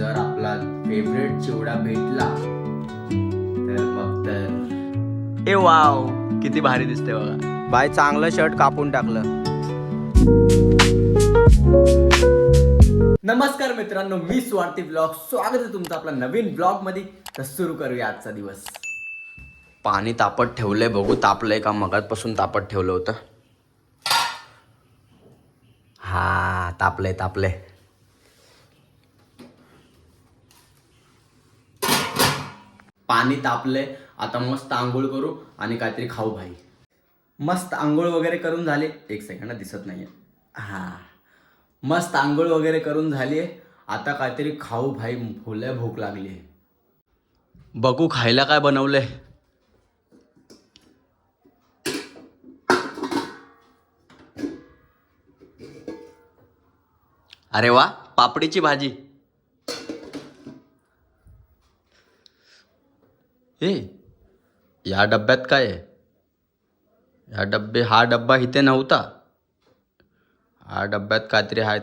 जर आपला फेवरेट चिवडा भेटला तर मग तर ए वाव किती भारी दिसते बघा. बाय चांगलं शर्ट कापून टाकलं. नमस्कार मित्रांनो मी स्वार्थी ब्लॉग स्वागत आहे तुमचं आपला नवीन ब्लॉगमध्ये तर सुरू करूया आजचा दिवस. पाणी तापत ठेवलंय बघू तापलंय का? मगातपासून तापत ठेवलं होतं. हा तापलंय तापलंय. पाणी तापलंय. आता मस्त आंघोळ करू आणि काहीतरी खाऊ भाई. मस्त आंघोळ वगैरे करून झाले. एक सेकंड दिसत नाहीये. हा. मस्त आंघोळ वगैरे करून झाली आहे. आता काहीतरी खाऊ भाई. फुले भूक लागली आहे बघू खायला काय बनवलंय. अरे वा पापडीची भाजी. ए या डब्यात काय आहे? या डब्बे हा डब्बा इथे नव्हता. हा डब्यात काहीतरी आहेत.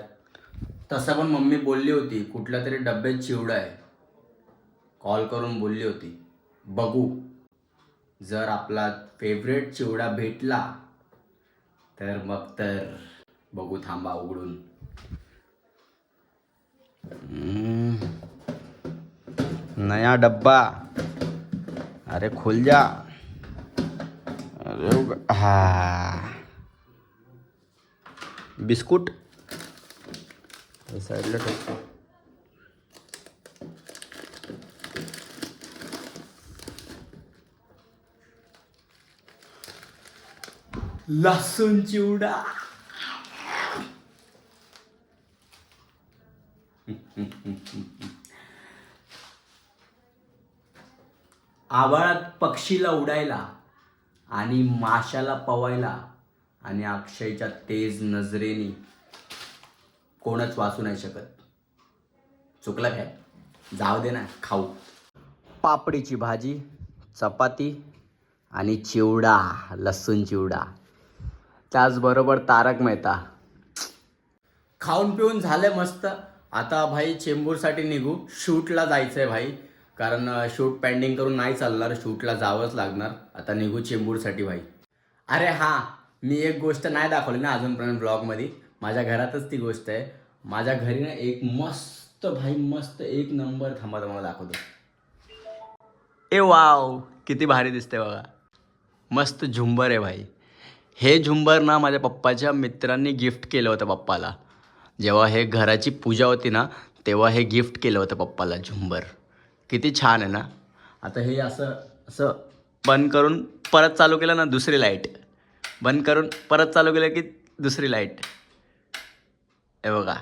तसं पण मम्मी बोलली होती कुठल्या तरी डब्यात चिवडा आहे. कॉल करून बोलली होती. बघू जर आपला फेवरेट चिवडा भेटला तर मग तर बघू थांबा उघडून. नया डब्बा. अरे खुल जा. अरे हा. बिस्कुट. साईडला टाकतो लसूण चिवडा. आभाळात पक्षीला उडायला आणि माशाला पवायला आणि अक्षयच्या तेज नजरेने कोणच वाचू नाही शकत. चुकलं काय? जाऊ दे ना खाऊ. पापडीची भाजी चपाती आणि चिवडा लसूण चिवडा. त्याचबरोबर तारक मेहता. खाऊन पिऊन झालं मस्त. आता भाई चेंबूरसाठी निघू. शूटला जायचं आहे भाई. कारण शूट पेंडिंग करून नाही चालणार शूटला जावंच लागणार. आता निघू चेंबूरसाठी भाई. अरे हां मी एक गोष्ट नाही दाखवली ना अजूनपर्यंत ब्लॉगमध्ये. माझ्या घरातच ती गोष्ट आहे. माझ्या घरी ना एक मस्त भाई मस्त एक नंबर थांबा तुम्हाला दाखवतो. ए वाव किती भारी दिसते बघा. मस्त झुंबर आहे भाई. हे झुंबर ना माझ्या पप्पाच्या मित्रांनी गिफ्ट केलं होतं पप्पाला. जेव्हा हे घराची पूजा होती ना तेव्हा हे गिफ्ट केलं होतं पप्पाला झुंबर. किती छान आहे ना. आता हे असं असं बंद करून परत चालू केलं ना दुसरी लाइट. बंद करून परत चालू केलं की दुसरी लाइट. हे बघा.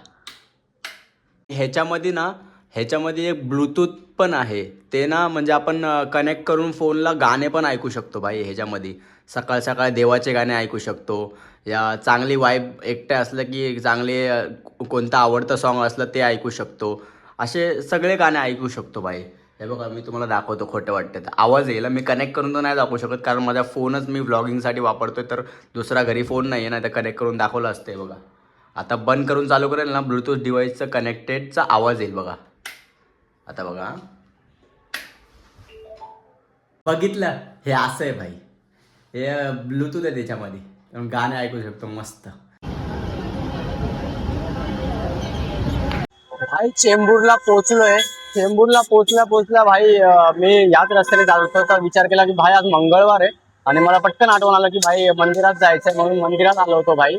ह्याच्यामध्ये ना ह्याच्यामध्ये एक ब्लूटूथ पण आहे. ते ना म्हणजे आपण कनेक्ट करून फोनला गाणे पण ऐकू शकतो भाई ह्याच्यामध्ये. सकाळ सकाळ देवाचे गाणे ऐकू शकतो. या चांगली वाईब एकटं असलं की चांगले कोणतं आवडतं सॉन्ग असलं ते ऐकू शकतो. असे सगळे गाणे ऐकू शकतो भाई हे बघा मी तुम्हाला दाखवतो खोटं वाटतं तर. आवाज येईल मी कनेक्ट करून तर नाही दाखवू शकत कारण माझा फोनच मी व्लॉगिंगसाठी वापरतोय तर दुसरा घरी फोन नाही आहे ना तर कनेक्ट करून दाखवलं असते बघा. आता बंद करून चालू करेल ना ब्लूटूथ डिव्हाइसचं कनेक्टेडचा आवाज येईल बघा. आता बघा. बघितलं? हे असं आहे भाई हे ब्लूटूथ आहे त्याच्यामध्ये. गाणे ऐकू शकतो मस्त. भाई चेंबूरला पोहोचलोय. चेंबूरला पोहोचल्या पोहोचल्या भाई अं, मी याच रस्त्याने जात होतो. तर विचार केला की भाई आज मंगळवार आहे. आणि मला पटकन आठवण आलं की भाई मंदिरात जायचंय म्हणून मंदिरात आलो होतो भाई.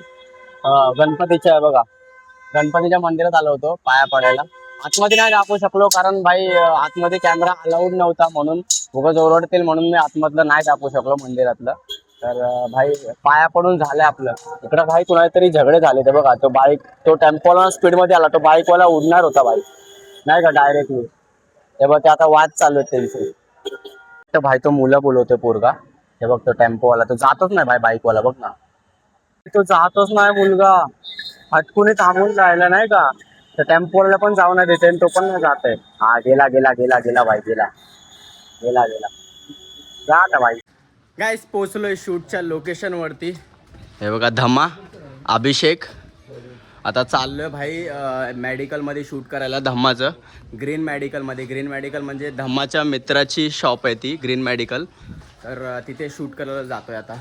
अं, गणपतीच्या बघा गणपतीच्या मंदिरात आलो होतो पाया पडायला. आतमध्ये नाही दाखवू शकलो कारण भाई अं, आतमध्ये कॅमेरा अलाउड नव्हता म्हणून उगाच ओरडतील म्हणून मी आतमधलं नाही दाखवू शकलो मंदिरातलं. तर भाई पाया पडून झालं आपलं. इकडं भाई कुणाला तरी झगडे झाले ते बघा. तो बाईक तो टेम्पोला स्पीडमध्ये आला. तो बाईकवाला उडणार होता बाईक नाही का डायरेक्टली? ते बघ ते आता वाद चालू आहेत त्यांचे. तर भाई तो मुलं बोलवतोय पोरगा. हे बघ तो टेम्पोवाला तो जातच नाही भाई बाईकवाला बघ ना. तो जातच नाही मुलगा. हटकून थांबून जायला नाही का? तर टेम्पोवाला पण जाऊ नाही देते तो पण नाही जात आहे. हा गेला गेला गेला गेला भाई गेला. गेला गेला. जा आता भाई. गाईस पोचलोय शूटच्या लोकेशनवरती हे बघा धमा अभिषेक. आता चाललोय भाई मेडिकलमध्ये शूट करायला धम्माचं. ग्रीन मेडिकलमध्ये ग्रीन मेडिकल म्हणजे धम्माच्या मित्राची शॉप आहे ती ग्रीन मेडिकल तर तिथे शूट करायला जातोय आता.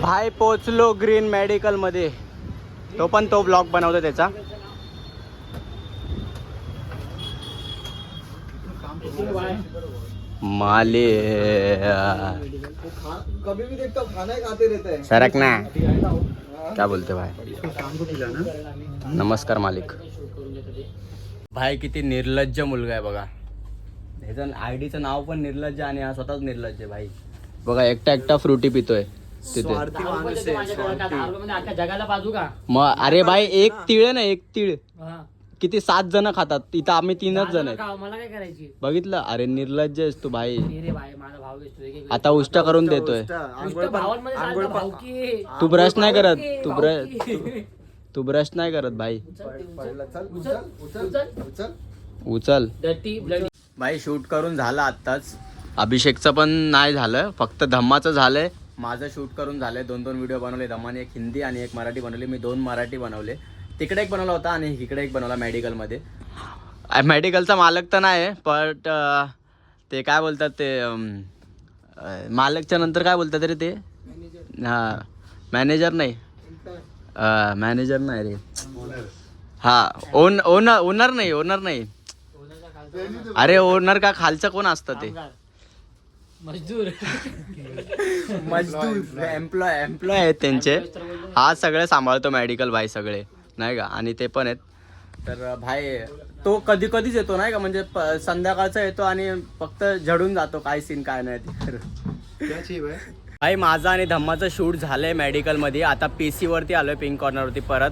भाई पोचलो ग्रीन मेडिकलमध्ये तो पण तो ब्लॉग बनवतो त्याचा. माले कभी भी देखता हूँ खाना ही खाते रहता है सरक ना क्या बोलते भाई नमस्कार मालिक भाई किती निर्लज्ज मुलगा आहे बघा ह्याचं आय डीचं नाव पण निर्लज्ज आणि हा स्वतःच निर्लज्ज आहे भाई बघा एकटा एकटा फ्रुटी पितोय तिथे स्वार्थी माणूस आहे स्वार्थी. जगाला बाजू का मग अरे भाई एक तिळ ना एक तिळ किती सात जण खातात? इथं आम्ही तीनच जण आहेत. मला काय करायची? बघितलं? अरे निर्लज्ज आहेस तू भाई रे भाई माझा भाऊ दिसतो आता उष्ट करून देतोय. आंघोळ तू ब्रश नाही करत. तू ब्रश तू ब्रश नाही करत भाई पडलं. चल उचल उचल उचल उचल. भाई शूट करून झालं आत्ताच. अभिषेकचं पण नाही झालं. फक्त धम्माचं झालंय. माझं शूट करून झालंय. दोन दोन व्हिडिओ बनवले. धम्माने एक हिंदी आणि एक मराठी बनवले. मी दोन मराठी बनवले. तिकडे एक बनवला होता आणि इकडे एक बनवला मेडिकलमध्ये मेडिकलचा मालक तर नाही बट ते काय बोलतात ते मालकच्या नंतर काय बोलतात रे ते? हां मॅनेजर नाही. मॅनेजर नाही रे. हा ओन ओनर ओनर नाही ओनर नाही. अरे ओनर का खालचं कोण असतं ते? मजदूर. मजदूर एम्प्लॉय एम्प्लॉय आहेत त्यांचे. हा सगळे सांभाळतो मेडिकल भाई सगळे. नाही का? आणि ते पण आहेत. तर भाई तो कधी कधीच येतो नाही का? म्हणजे संध्याकाळचा येतो आणि फक्त झडून जातो काय सीन काय नाही ते भाई भाई माझा आणि धम्माचं शूट झालंय मेडिकलमध्ये आता पी सी वरती आलोय पिंक कॉर्नरवरती परत.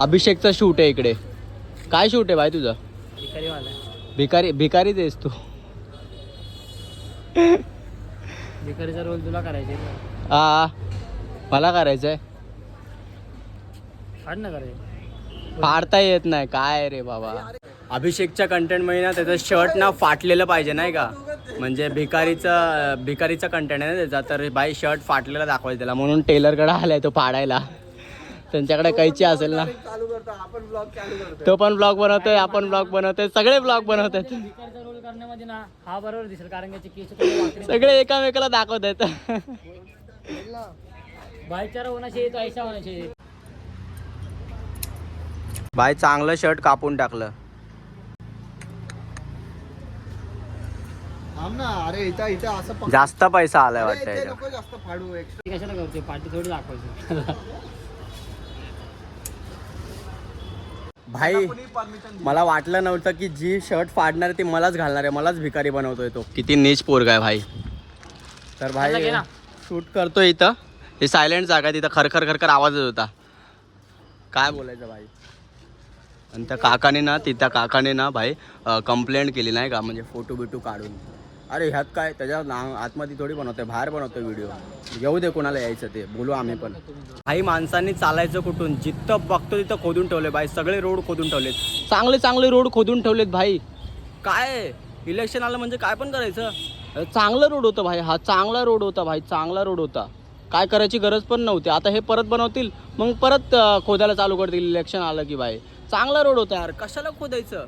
अभिषेकचं शूट आहे इकडे. काय शूट आहे भाई तुझं? भिकारी भिकारी देस तू. भिकारीचा रोल तुला करायचे आ मला करायचंय. ना करायचे. फाडता येत नाही. काय रे बाबा? अभिषेकच्या कंटेंटमध्ये ना त्याचं शर्ट ना फाटलेलं पाहिजे नाही का? म्हणजे भिकारीचा भिकारीचा कंटेंट आहे ना त्याचा. तर बाई शर्ट फाटलेला दाखवायचं त्याला. म्हणून टेलरकडे आलाय तो फाडायला. त्यांच्याकडे कैची असेल ना. तो पण ब्लॉग बनवतोय आपण ब्लॉग बनवतोय सगळे ब्लॉग बनवतात सगळे एकामेकाला दाखवत आहेत. भाईचारा तो ऐसा होना बाई चांगलं शर्ट कापून टाकलं. थांब ना अरे इथं इथं असं पक- जास्त पैसा आलाय अरे, वाटतं इथे याच्यात. नको जास्त फाडू एक्स्ट्रा ती कशाला करते पार्टी थोडी दाखवायची. भाई मला वाटलं नव्हतं की जी शर्ट फाडणार ती मलाच घालणार आहे. मलाच भिकारी बनवतोय तो. किती नीच पोरगा आहे भाई. तर भाई घे ना. शूट करतोय इथं. हे सायलेंट जागा आहे, तिथं खरखर खरखर आवाज येत होता. काय बोलायचं भाई? आणि त्या काकाने ना ती त्या काकाने ना भाई कंप्लेंट केली नाही का? म्हणजे फोटो बिटू काढून. अरे ह्यात काय? त्याच्या ना- आतमध्ये थोडी बनवतोय बाहेर बनवतोय व्हिडिओ येऊ दे कोणाला यायचं ते बोलू आम्ही पण. काही माणसांनी चालायचं कुठून? जिथं बघतो तिथं खोदून ठेवले भाई सगळे रोड खोदून ठेवलेत. चांगले चांगले रोड खोदून ठेवलेत भाई. काय? इलेक्शन आलं म्हणजे काय पण करायचं. चांगलं चांगला रोड होता भाई. हा चांगला रोड होता भाई चांगला रोड होता. काय करायची गरज पण नव्हती. आता हे परत बनवतील मग परत खोदायला चालू करतील इलेक्शन आलं की भाई. चांगला रोड होता यार. कशाला खोदायचं?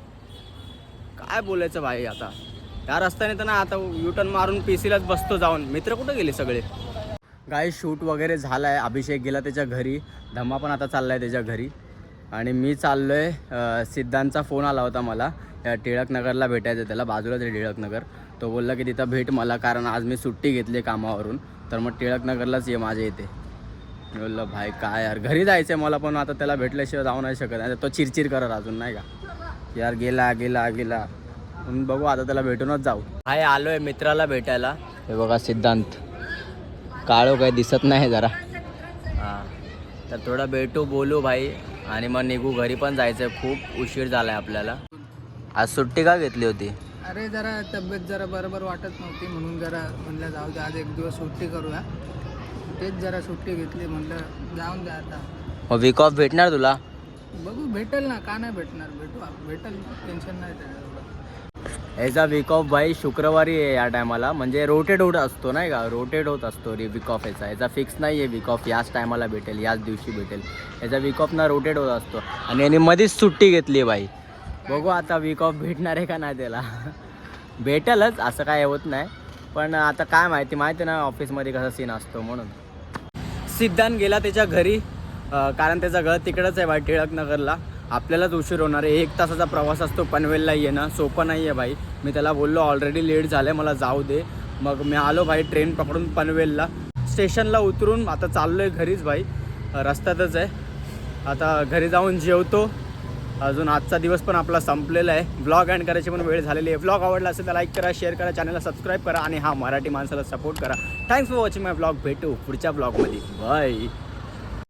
काय बोलायचं भाई आता? या रस्त्याने तर ना आता युटर्न मारून पी सीलाच बसतो जाऊन. मित्र कुठं गेले सगळे? गाय शूट वगैरे झाला आहे अभिषेक गेला त्याच्या घरी. धम्मा पण आता चालला आहे त्याच्या घरी. आणि मी चाललो आहे सिद्धांतचा फोन आला होता मला. टिळकनगरला भेटायचं त्याला. बाजूलाच आहे टिळकनगर तो बोलला की तिथं भेट मला कारण आज मी सुट्टी घेतली कामावरून. तर मग टिळकनगरलाच ये माझ्या इथे. मी भाई काय यार घरी जायचं आहे मला पण आता त्याला भेटल्याशिवाय जाऊ नाही शकत. आणि तो चिरचिर करत अजून नाही का? यार गेला गेला गेला. म्हणून बघू आता त्याला भेटूनच जाऊ. हाय आलोय मित्राला भेटायला. हे बघा सिद्धांत. काळो काही दिसत नाही जरा. हां. तर थोडं भेटू बोलू भाई. आणि मग निघू घरी पण जायचं खूप उशीर झालाय आपल्याला. आज सुट्टी का घेतली होती? अरे जरा तब्येत जरा बरोबर वाटत नव्हती म्हणून जरा म्हणलं जाऊ दे आज एक दिवस सुट्टी करूया. तेच जरा सुट्टी घेतली म्हणलं जाऊन आता. मग वीक ऑफ भेटणार तुला? बघू भेटेल ना का नाही भेटणार? भेटू आप- भेटेल टेन्शन नाही त्याचं एवढं. याचा वीक ऑफ बाई शुक्रवारी आहे या टायमाला म्हणजे रोटेट होत असतो नाही का? रोटेट होत असतो रे वीक ऑफ याचा. याचा फिक्स नाही आहे वीक ऑफ याच टायमाला भेटेल याच दिवशी भेटेल. याचा वीक ऑफ ना रोटेट होत असतो. आणि याने मध्येच सुट्टी घेतली आहे बाई. बघू आता वीक ऑफ भेटणार आहे का नाही त्याला. भेटेलच असं काय होत नाही. पण आता काय माहिती माहिती ना ऑफिसमध्ये कसा सीन असतो म्हणून. सिद्धांत गेला त्याच्या घरी. कारण त्याचं घर तिकडंच आहे बाई टिळकनगरला आपल्यालाच उशीर होणार आहे. एक तासाचा प्रवास असतो पनवेलला येणं. सोपं नाही आहे भाई. मी त्याला बोललो ऑलरेडी लेट झालं आहे मला जाऊ दे. मग मी आलो भाई ट्रेन पकडून पनवेलला. स्टेशनला उतरून आता चाललो आहे घरीच भाई. रस्त्यातच आहे. आता घरी जाऊन जेवतो. अजून आजचा दिवस पण आपला संपलेला आहे. ब्लॉग एंड करायची पण वेळ झालेली आहे. ब्लॉग आवडला असेल तर लाईक करा शेअर करा चॅनलला सबस्क्राईब करा आणि हा मराठी माणसाला सपोर्ट करा. Thanks for watching my blog भेटू पुढच्या ब्लॉगमध्ये बाय